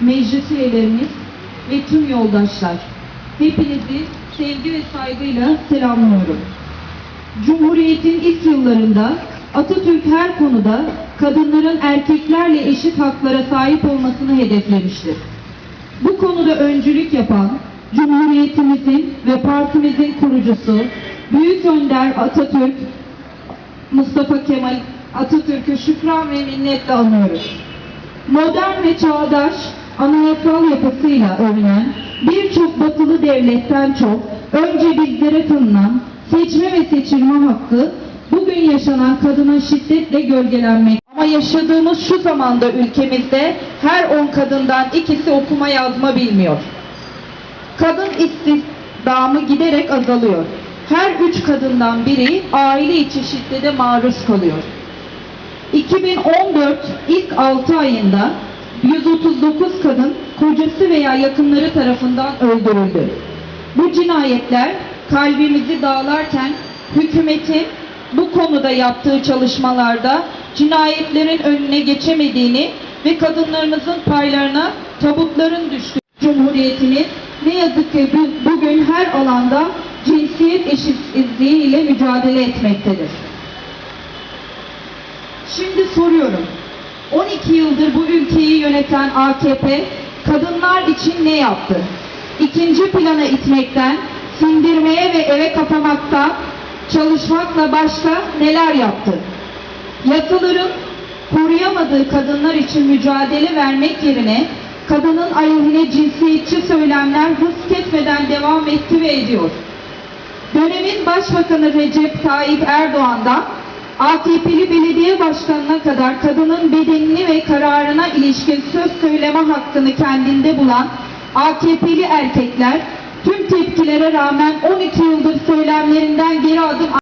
meclis üyelerimiz ve tüm yoldaşlar. Hepinizi sevgi ve saygıyla selamlıyorum. Cumhuriyetin ilk yıllarında Atatürk her konuda kadınların erkeklerle eşit haklara sahip olmasını hedeflemiştir. Bu konuda öncülük yapan Cumhuriyetimizin ve partimizin kurucusu Büyük Önder Atatürk Mustafa Kemal Atatürk'ü şükran ve minnetle anıyoruz. Modern ve çağdaş anayasal yapısıyla övünen birçok batılı devletten çok önce bizlere tanınan seçme ve seçilme hakkı bugün yaşanan kadına şiddetle gölgelenmek. Ama yaşadığımız şu zamanda ülkemizde her on kadından ikisi okuma yazma bilmiyor. Kadın istihdamı giderek azalıyor. Her üç kadından biri aile içi şiddete maruz kalıyor. 2014 ilk 6 ayında 139 kadın kocası veya yakınları tarafından öldürüldü. Bu cinayetler kalbimizi dağlarken hükümetin bu konuda yaptığı çalışmalarda cinayetlerin önüne geçemediğini ve kadınlarımızın paylarına tabutların düştüğü Cumhuriyetimiz ne yazık ki bu- bugün her alanda cinsiyet eşitsizliği ile mücadele etmektedir. Şimdi soruyorum. 12 yıldır bu ülkeyi yöneten AKP kadınlar için ne yaptı? İkinci plana itmekten, sindirmeye ve eve kapamakta, çalışmakla başka neler yaptı? Yasaların koruyamadığı kadınlar için mücadele vermek yerine kadının aleyhine cinsiyetçi söylemler hız kesmeden devam etti ve ediyor. Dönemin Başbakanı Recep Tayyip Erdoğan'dan AKP'li belediye başkanına kadar kadının bedenini ve kararına ilişkin söz söyleme hakkını kendinde bulan AKP'li erkekler tüm tepkilere rağmen 12 yıldır söylemlerinden geri adım